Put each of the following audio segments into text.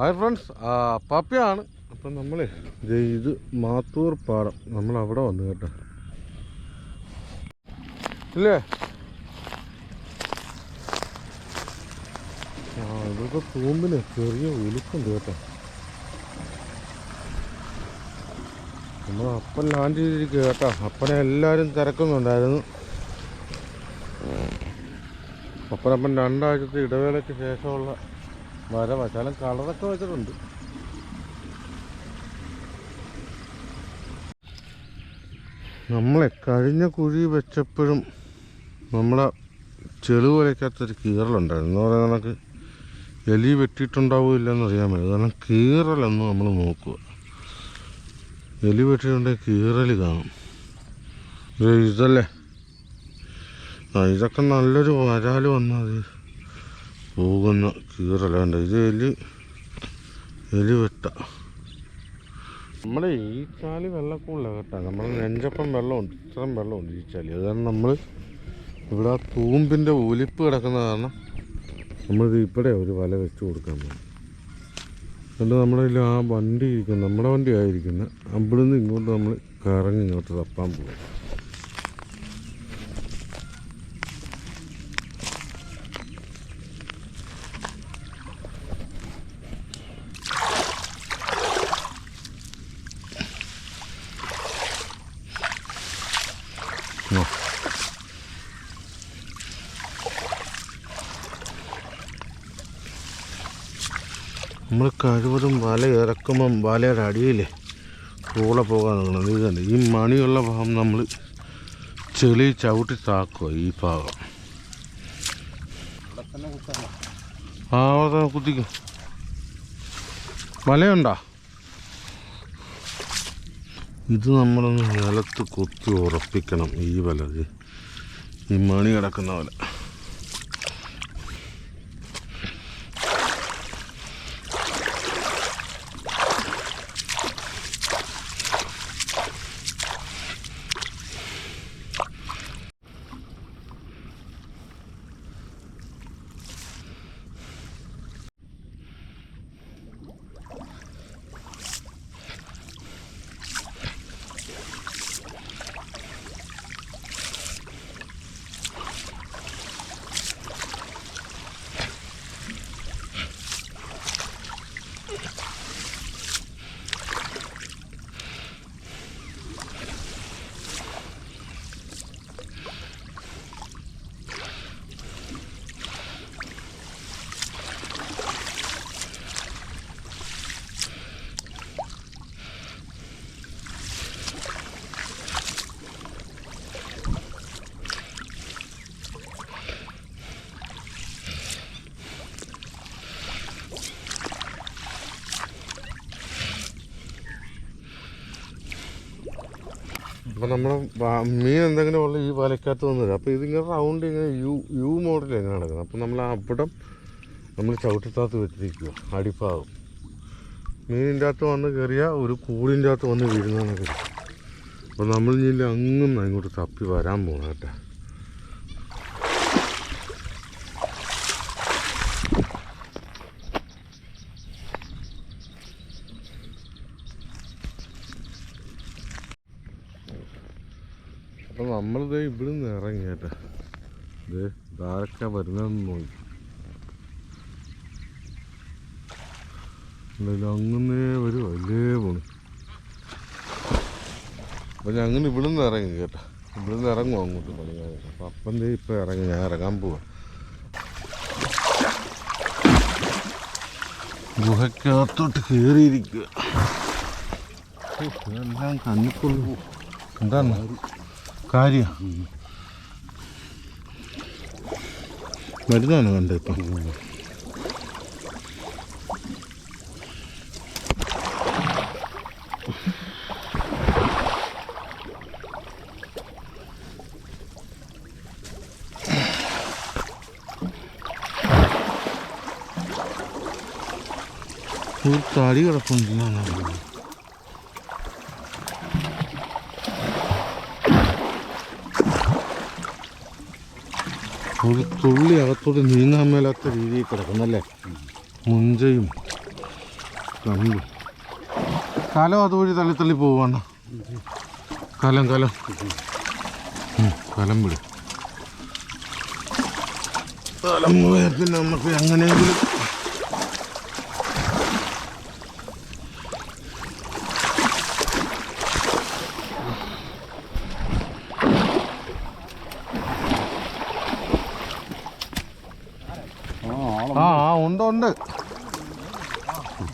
Hi friends പപ്പയാണ്. അപ്പം നമ്മൾ ഇത് മാത്തൂർ പാടം. നമ്മൾ അവിടെ വന്നു കേട്ടോ. ഇല്ലേ? ആ ഇവിടുത്തെ തൂമ്പിന് ചെറിയ ഒലുക്കുണ്ട് കേട്ടോ. നമ്മൾ അപ്പൻ ലാൻഡ് ചെയ്തിരിക്കുക കേട്ടോ. അപ്പനെ എല്ലാവരും തിരക്കുന്നുണ്ടായിരുന്നു. അപ്പനപ്പൻ രണ്ടാഴ്ചത്തെ ഇടവേളയ്ക്ക് ശേഷമുള്ള വരവ ശകലം കളറൊക്കെ വെച്ചിട്ടുണ്ട്. നമ്മളെ കഴിഞ്ഞ കുഴി വെച്ചപ്പോഴും നമ്മളെ ചെളി വരയ്ക്കാത്തൊരു കീറലുണ്ടായിരുന്നു. എന്ന് പറയുന്ന കണക്ക് എലി വെട്ടിയിട്ടുണ്ടാവില്ലെന്ന് അറിയാൻ പറ്റും കാരണം കീറലെന്ന് നമ്മൾ നോക്കുക. എലി വെട്ടിയിട്ടുണ്ടെങ്കിൽ കീറൽ കാണും. ഇത് ഇതല്ലേ? ആ ഇതൊക്കെ നല്ലൊരു വരാൽ വന്നാൽ പോകുന്ന കീറലുണ്ട്. ഇത് എലി എലി വെട്ട. നമ്മുടെ ഈ ചാലി വെള്ളക്കൂടില്ല കേട്ടോ. നമ്മുടെ നെഞ്ചപ്പം വെള്ളമുണ്ട്. ഇത്രയും വെള്ളമുണ്ട് ഈ ചാലി അത് കാരണം നമ്മൾ ഇവിടെ ആ തൂമ്പിന്റെ ഒലിപ്പ് കിടക്കുന്ന കാരണം നമ്മളിത് ഇവിടെ ഒരു വല വെച്ച് കൊടുക്കാൻ പോകും എന്നിട്ട് നമ്മുടെ ആ വണ്ടി ഇരിക്കുന്നത് നമ്മുടെ വണ്ടി ആയിരിക്കുന്നത് അവിടെ നിന്ന് ഇങ്ങോട്ട് നമ്മൾ കറങ്ങി ഇങ്ങോട്ട് തപ്പാൻ പോകും ആ. നമ്മൾ കഴിവതും വല ഇറക്കുമ്പം വലയുടെ അടിയിൽ കൂടെ പോകാൻ ഇത് തന്നെ. ഈ മണിയുള്ള ഭാഗം നമ്മൾ ചെളി ചവിട്ടി താക്കുക ഈ ഭാഗം. ആ അവിടെ കുത്തിക്കും. വലയുണ്ടോ? ഇത് നമ്മളൊന്ന് നിലത്ത് കുത്തി ഉറപ്പിക്കണം ഈ വല. ഈ മണി കിടക്കുന്ന വല. നമ്മൾ മീൻ എന്തെങ്കിലും ഉള്ള ഈ വലക്കകത്ത് വന്നത് അപ്പോൾ ഇതിങ്ങനെ റൗണ്ട് ഇങ്ങനെ യു യു എങ്ങനെ നടക്കുന്നത് അപ്പോൾ നമ്മൾ അവിടം നമ്മൾ ചവിട്ടത്താത്ത് വെച്ചിരിക്കുക അടിപ്പാകും മീനിന്റെ അകത്ത് വന്ന് കയറിയാൽ ഒരു കൂടിന്റെ അകത്ത് വന്ന് വീഴുന്നതൊക്കെ അപ്പോൾ നമ്മൾ ഇനി അങ്ങും ഇങ്ങോട്ട് തപ്പി വരാൻ പോകണം കേട്ടോ. അപ്പം നമ്മളിത് ഇവിടുന്ന് ഇറങ്ങി കേട്ടോ. ഇത് ഇതാരൊക്കെ വരുന്നതെന്ന് നോക്കി. അങ്ങനെ വരും വലിയ പോണ്. അപ്പം ഞങ്ങൾ ഇവിടുന്ന് ഇറങ്ങി കേട്ടോ. ഇവിടുന്ന് ഇറങ്ങും അങ്ങോട്ട് പണിയാൻ അപ്പം അപ്പം ദേ ഇപ്പം ഇറങ്ങി ഞാൻ ഇറങ്ങാൻ പോവാ. ഗുഹയ്ക്കകത്തോട്ട് കയറിയിരിക്കുക എല്ലാം കണ്ണിക്കൊള്ളു എന്താണ് കാര്യം? മരുന്നാണ് കണ്ടത് ഇപ്പം. ഒരു തടി കിടപ്പുണ്ടെന്നാണ് ഒരു തുള്ളി അകത്തോട്ട് നീങ്ങാൻ മേലാത്ത രീതിയിൽ കിടക്കുന്നല്ലേ മുഞ്ചയും. കമ്പ് കലം അതുവഴി തള്ളി തള്ളി പോവാണ്. കലം കലം. കലം വിടും. പിന്നെ നമുക്ക് എങ്ങനെയെങ്കിലും ആ ആ ഉണ്ട് ഉണ്ട്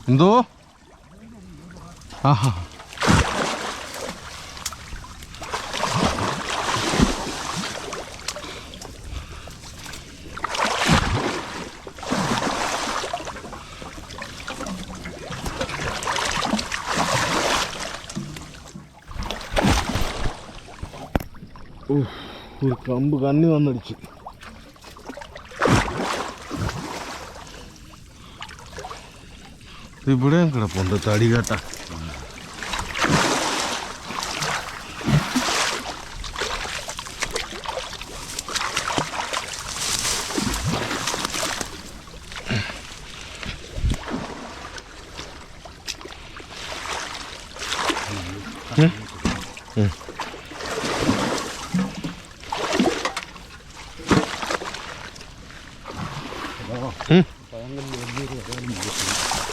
എന്തോ? ആഹാ. ഒരു കമ്പ് കണ്ണി വന്നടിച്ചു. ഇവിടെയും കിടപ്പുണ്ട് തടി കേട്ട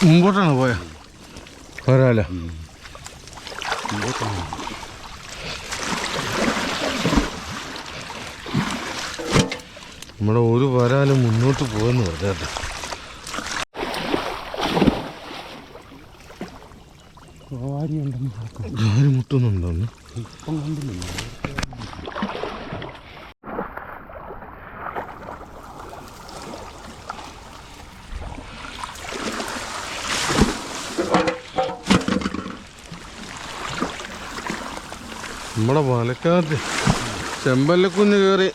മുമ്പോട്ടാണ് പോയ. വരാലോ. നമ്മുടെ ഒരു വരാലും മുന്നോട്ട് പോയെന്ന് പറഞ്ഞാട്ടെ ജാരി നമ്മുടെ പാലക്കാട് ചെമ്പല്ലക്കുന്ന് കയറി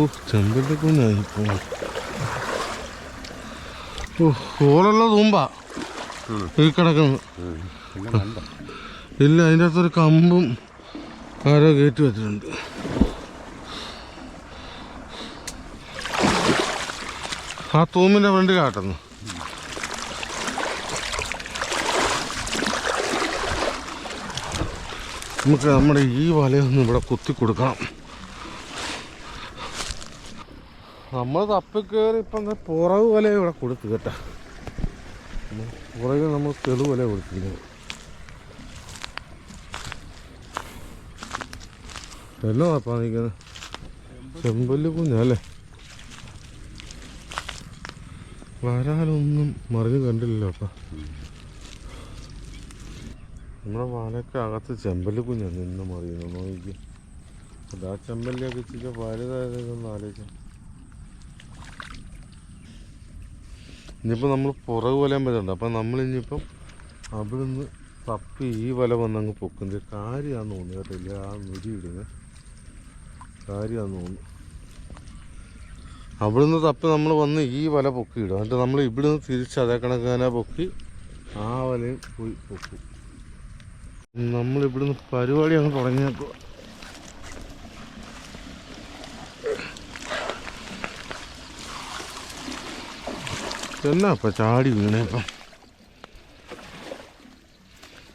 ഓ ചെമ്പല്ലക്കുന്നായി പോ ഓ ഓലുള്ള തൂമ്പ. ഈ കിടക്കുന്നു. പിന്നെ കണ്ട. ഇല്ല അതിന്റെ അകത്തൊരു കമ്പും ആരോ കയറ്റി വെച്ചിട്ടുണ്ട്. ആ തൂമ്പിന്റെ വണ്ടി കാട്ടുന്നു. നമുക്ക് നമ്മുടെ ഈ വലയൊന്നും ഇവിടെ കുത്തി കൊടുക്കണം. നമ്മൾ തപ്പിക്കയറി ഇപ്പം പുറവ് വല ഇവിടെ കൊടുത്തു കേട്ടോ. പുറകിൽ നമ്മൾ തെളിവ് വല കൊടുത്തിരിക്കുന്നത് എല്ലാം തപ്പാ നിൽക്കുന്നത്. ചെമ്പല്ലി കുഞ്ഞല്ലേ വരാലൊന്നും മറിഞ്ഞ് കണ്ടില്ലല്ലോ അപ്പ നമ്മുടെ വാലൊക്കെ അകത്ത് ചെമ്പല്ലി കുഞ്ഞാ നിന്ന് മറിയുന്നു. നോക്കി. അതാ ചെമ്പല്ലിയൊക്കെ ഇച്ചിരി വലുതായതൊന്ന് ആലോചിക്കാം. ഇനിയിപ്പോൾ നമ്മൾ പുറകു വലയാൻ പറ്റുന്നുണ്ട്. അപ്പം നമ്മൾ ഇനിയിപ്പം അവിടുന്ന് തപ്പി ഈ വല വന്നങ്ങ് പൊക്കുന്നത് കാര്യമാണെന്ന് തോന്നുന്നു കേട്ടില്ല ആ നുരി ഇടുന്നത് കാര്യമാണെന്ന് തോന്നുന്നു. അവിടുന്ന് തപ്പി നമ്മൾ വന്ന് ഈ വല പൊക്കി ഇടും. എന്നിട്ട് നമ്മൾ ഇവിടുന്ന് തിരിച്ച് അതേ കണക്ക് തന്നെ പൊക്കി ആ വലയും പോയി പൊക്കും. നമ്മൾ ഇവിടുന്ന് പരിപാടി അങ്ങ് തുടങ്ങിയേക്കുക എന്നാ ഇപ്പം ചാടി വീണേപ്പം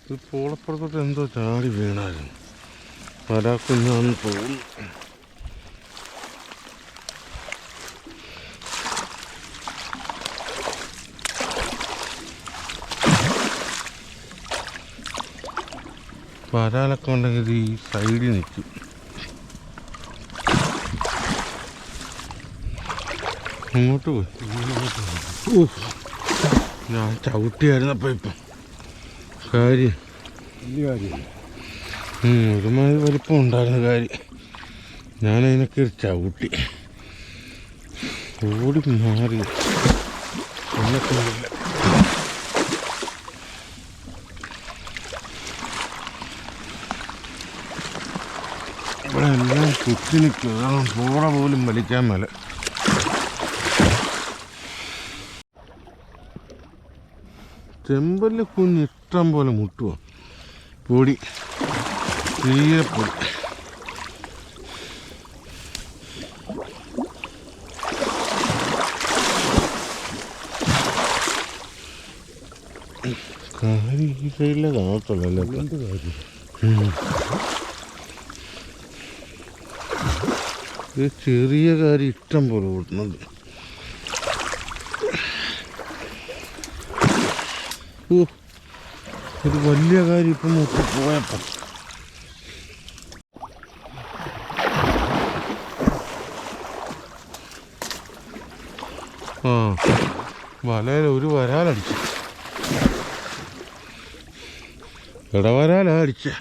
ഇത് പോളപ്പുറത്തോട്ട് എന്തോ ചാടി വീണായിരുന്നു. കുഞ്ഞാന്ന് തോന്നുന്നു. വരാലൊക്കെ ഉണ്ടെങ്കിൽ ഈ സൈഡിൽ നിൽക്കും. ഇങ്ങോട്ട് പോയി. ഞാൻ ചവിട്ടിയായിരുന്നപ്പോൾ ഇപ്പം. കാര്യം. ഒരുമാതിരി വലിപ്പം ഉണ്ടായിരുന്ന കാര്യം. ഞാനതിനൊക്കെ ഒരു ചവിട്ടി. ഓടി മാറി. എന്നെ ഇവിടെ എല്ലാം കുത്തി നിൽക്കുക പൂറ പോലും വലിക്കാൻ മേലെ. ചെമ്പൽ കുഞ്ഞ് ഇഷ്ടം പോലെ മുട്ടുക പൊടി. തീരെ പൊടി. കാര്യം ഈ സൈഡിലെ കാണത്തുള്ളൂ അല്ലേ? ചെറിയ കാര്യം ഇഷ്ടം പോലെ ഓടുന്നത് ഓ ഒരു വലിയ കാര്യം ഇപ്പം നോക്കി പോയപ്പം. ആ വലയിൽ ഒരു വരാലടിച്ചു. ഇടവരാലാ അടിച്ചേ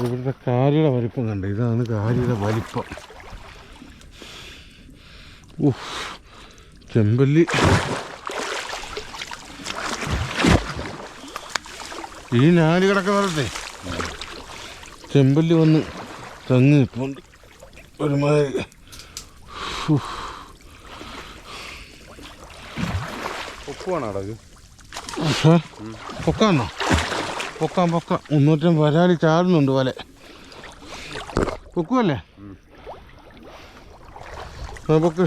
ഇവിടുത്തെ കാരിയുടെ വലിപ്പം കണ്ട? ഇതാണ് കാരിയുടെ വലിപ്പം. ഉഫ് ചെമ്പല്ലി. ഈ നാല് കിടക്കുന്നിടത്തെ ചെമ്പല്ലി വന്ന് തങ്ങി നിൽപ്പുണ്ട് ഒരുമാതിരി. പൊക്കാണോ പൊക്കാൻ പൊക്കാം മുന്നൂറ്റം വരാലി ചാടുന്നുണ്ട് വല. പൊക്കുമല്ലേ ആ പൊക്ക്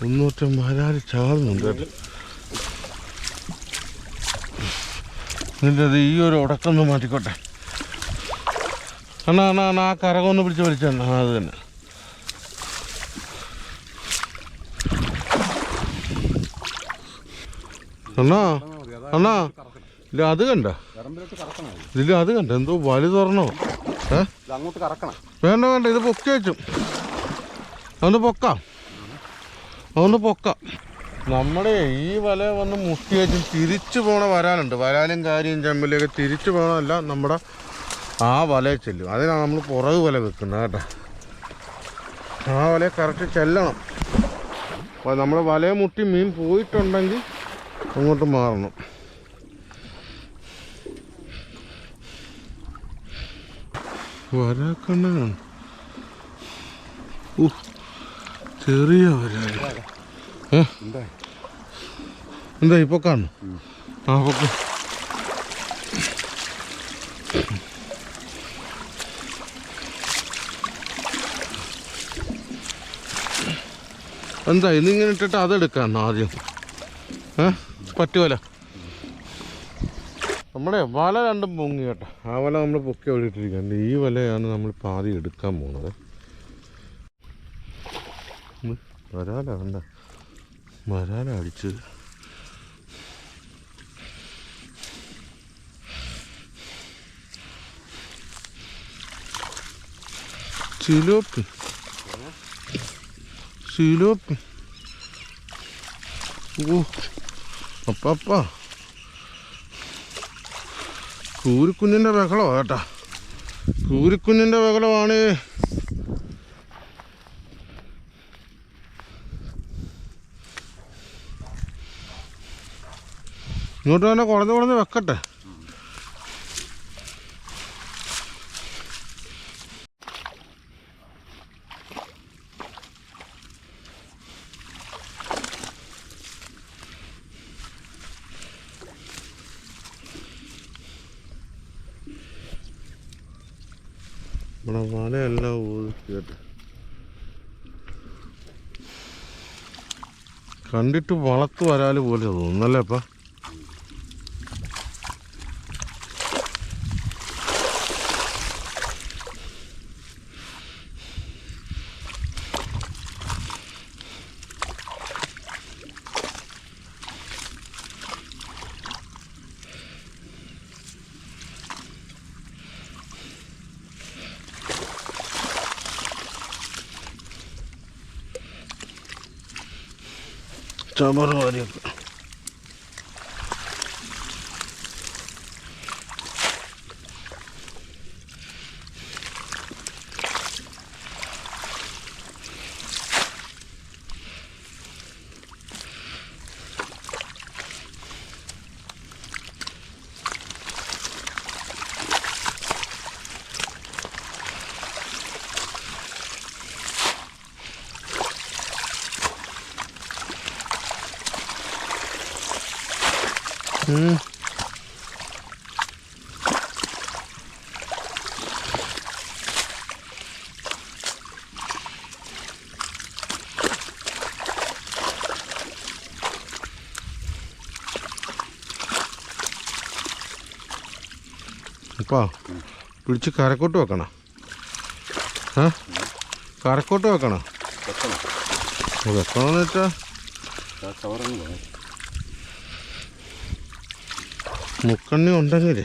മുന്നൂറ്റം വരാലി ചാടുന്നുണ്ട് അത് ഈ ഒരു ഉടക്കൊന്ന് മാറ്റിക്കോട്ടെ. അണ്ണാ അണ്ണാ അണ്ണാ ആ കരകൊന്ന് പിടിച്ച് വലിച്ചെണ്ണ അത് തന്നെ. അണ്ണാ അണ്ണാ. ഇല്ല അത് കണ്ട. ഇല്ല അത് കണ്ട. എന്തോ വലി തുറന്നോ? ഏ? വേണ്ട വേണ്ട ഇത് പൊക്കി വെച്ചു. അതൊന്ന് പൊക്കാം. അതൊന്ന് പൊക്കാം. നമ്മുടെ ഈ വല വന്ന് മുട്ടി വെച്ചും തിരിച്ചു പോണ വരാനുണ്ട്. വരാലും കാര്യം ചെമ്പിലേക്ക് തിരിച്ചു പോകണമല്ല നമ്മുടെ ആ വല ചെല്ലും. അതിനാണ് നമ്മൾ പുറകു വല വെക്കുന്നത് കേട്ടോ. ആ വല കറക്റ്റ് ചെല്ലണം. അപ്പോൾ നമ്മുടെ വലയെ മുട്ടി മീൻ പോയിട്ടുണ്ടെങ്കിൽ അങ്ങോട്ട് മാറണം. വരാക്കണ്ണനാണ് ഓ ചെറിയ വരാൽ. എന്താ? ഇപ്പൊ കാണു? ആ പൊക്ക എന്താ ഇന്നിങ്ങനെ ഇട്ടിട്ട് അതെടുക്കാം ആദ്യം? ഏ? പറ്റുമല്ല. നമ്മുടെ വല രണ്ടും പൊങ്ങി കേട്ടോ. ആ വല നമ്മൾ പൊക്കി അവിടെ ഈ വലയാണ് നമ്മൾ പാതി എടുക്കാൻ പോണത്. വരാലാണ്ട വരാല അടിച്ചത്. സിലോപ്പി സിലോപ്പി ഓ. അപ്പാ കൂരിക്കുഞ്ഞിന്റെ ബഹളമാണ് കേട്ടാ. കൂരിക്കുഞ്ഞിന്റെ ബഹളമാണ്. ഇങ്ങോട്ട് തന്നെ കുറഞ്ഞ് കുറഞ്ഞ് വെക്കട്ടെ നമ്മുടെ വലയെല്ലാം ഒതുക്കിയിട്ട് കണ്ടിട്ട് വളർത്തു വരാൽ പോലെ തോന്നുന്നല്ലേ അപ്പം? ചമറ് വാരിയൊക്കെ അപ്പാ പിടിച്ച് കരക്കോട്ട് വെക്കണം? ഏ കരക്കോട്ട് വെക്കണം? വെക്കണം. വെക്കണമെന്ന് വെച്ചാൽ ആ കവറങ്ങ് വേണം മുക്കണ്ണി ഉണ്ടെങ്കിൽ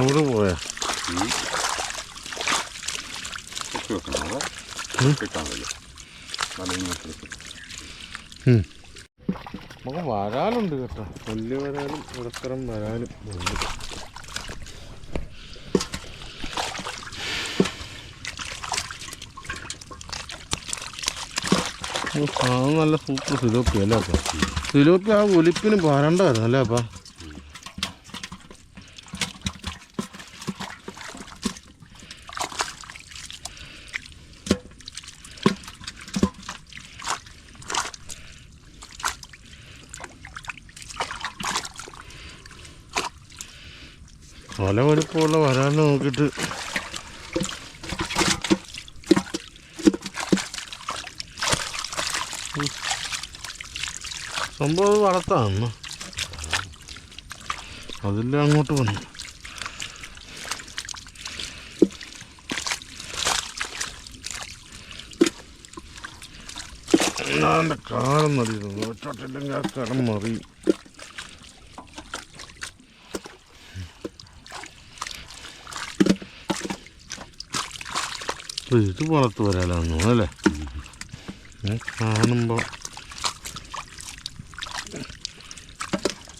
അവിടെ പോയാ വെച്ച് വെക്കണം അതെ ഉം. നമുക്ക് വരാലുണ്ട് കേട്ടോ. വലിയ വരാലും ഇടത്തരം വരാലും ഉണ്ട്. അത് നല്ല സൂപ്പർ സിലോപ്പി അല്ലേ അപ്പം? സിലോപ്പി ആ ഒലിപ്പിന് വരണ്ടായിരുന്നു അല്ലേ അപ്പം? പല വലുപ്പമുള്ള വരാൻ നോക്കിയിട്ട്. സംഭവം വളർത്താന്ന് അതില്ല അങ്ങോട്ട് വന്നു. കാലം മറിയുന്നു ഒറ്റോട്ടില്ലെങ്കിൽ ആ കടം മറിയും. ഇത് വളർത്ത് വരാലാന്ന് അല്ലേ? ഉം, കാണുമ്പോ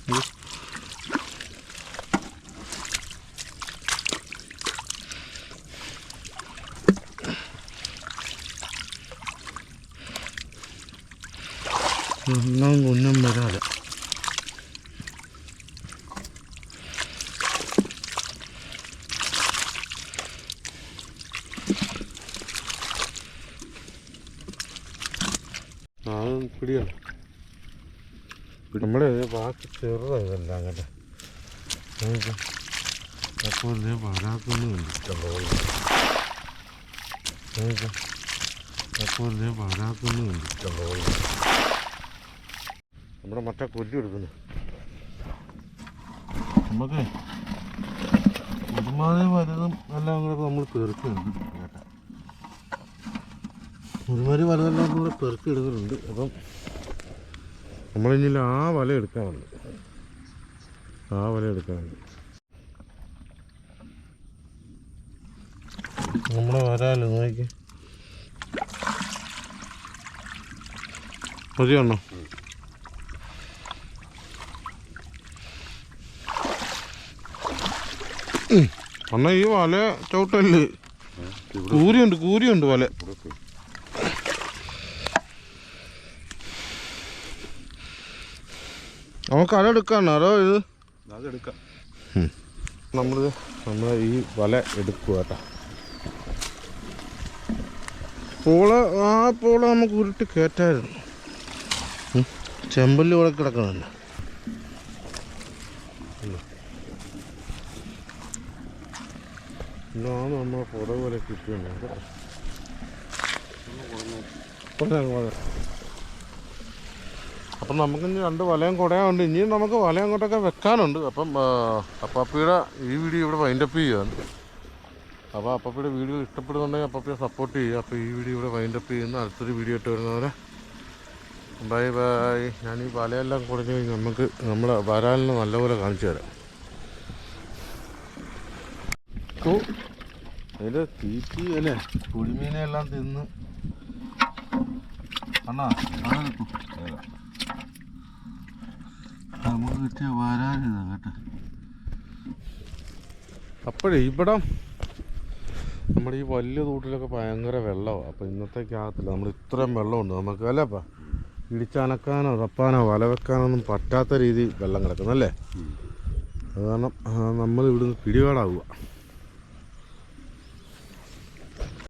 ഉം. എല്ലാം കുന്നം വരാതെ ആ അത് പിടിയല്ല. നമ്മുടെ ബാക്കി ചെറുതായതല്ല അങ്ങനെ അപ്പോൾ ഞാൻ നമുക്ക് അപ്പോൾ ഞാൻ ഇഷ്ടംപോലെ നമ്മുടെ മറ്റേ കൊല്ലി എടുക്കുന്നു. നമുക്ക് ഒരുമാതിരി വലുതും എല്ലാം കൂടെ നമ്മൾ പെറുക്കുന്നുണ്ട് കേട്ടോ ഒരുമാതിരി വലതെല്ലാം കൂടെ പെറുക്കി എടുക്കുന്നുണ്ട്. അപ്പം നമ്മളിനി ആ വല എടുക്കാനുണ്ട്. ആ വല എടുക്കാനുണ്ട്. നമ്മുടെ വരാൽ നോക്കി മതിയാണോ അണ്ണാ. ഈ വല ചവിട്ടല്ലേ കൂരിയുണ്ട് കൂരിയുണ്ട് വല ഇവിടെ പോയി. നമുക്ക് കല എടുക്കാണോ അതോ ഇത്? അതെടുക്കാം നമ്മൾ നമ്മൾ ഈ വല എടുക്കുക കേട്ടോ. പോള ആ പോള നമുക്ക് ഉരുട്ടി കയറ്റായിരുന്നു. ചെമ്പല്ലി ഇവിടെ കിടക്കുന്നുണ്ട് നമ്മളെ നമ്മൾ പുറ പോലെ കിട്ടിയുണ്ട് അപ്പം നമുക്ക് ഇനി രണ്ട് വലയും കുടയുണ്ട് ഇനിയും നമുക്ക് വല അങ്ങോട്ടൊക്കെ വെക്കാനുണ്ട്. അപ്പം അപ്പാപ്പിയുടെ ഈ വീഡിയോ ഇവിടെ വൈൻഡപ്പ് ചെയ്യാണ് അപ്പോൾ അപ്പാപ്പിയുടെ വീഡിയോ ഇഷ്ടപ്പെടുന്നുണ്ടെങ്കിൽ അപ്പാപ്പിയെ സപ്പോർട്ട് ചെയ്യുക. അപ്പോൾ ഈ വീഡിയോ ഇവിടെ വൈൻഡപ്പ് ചെയ്യുന്ന അടുത്തൊരു വീഡിയോ ഇട്ട് വരുന്നവരെ ബൈ ബൈ ഞാൻ ഈ വലയെല്ലാം കുടഞ്ഞു കഴിഞ്ഞ് നമുക്ക് നമ്മുടെ വരാലിനെ നല്ലപോലെ കാണിച്ചു തരാം. അതിന്റെ തീറ്റി അല്ലേ? പുളിമീനെ എല്ലാം തിന്ന് അണ്ണാ. നമുക്ക് കിട്ടിയ വരാനിതാ അപ്പോഴേ ഇവിടെ നമ്മുടെ ഈ വലിയ തോട്ടിലൊക്കെ ഭയങ്കര വെള്ളമാണ് അപ്പോൾ ഇന്നത്തേക്ക് ആകത്തില്ല നമ്മൾ ഇത്രയും വെള്ളമുണ്ട്. നമുക്ക് അല്ലേപ്പാ ഇടിച്ചനക്കാനോ തപ്പാനോ വല വെക്കാനോ ഒന്നും പറ്റാത്ത രീതി വെള്ളം കിടക്കുന്നല്ലേ അത് കാരണം നമ്മൾ ഇവിടുന്ന് പിടിപാടാവുക.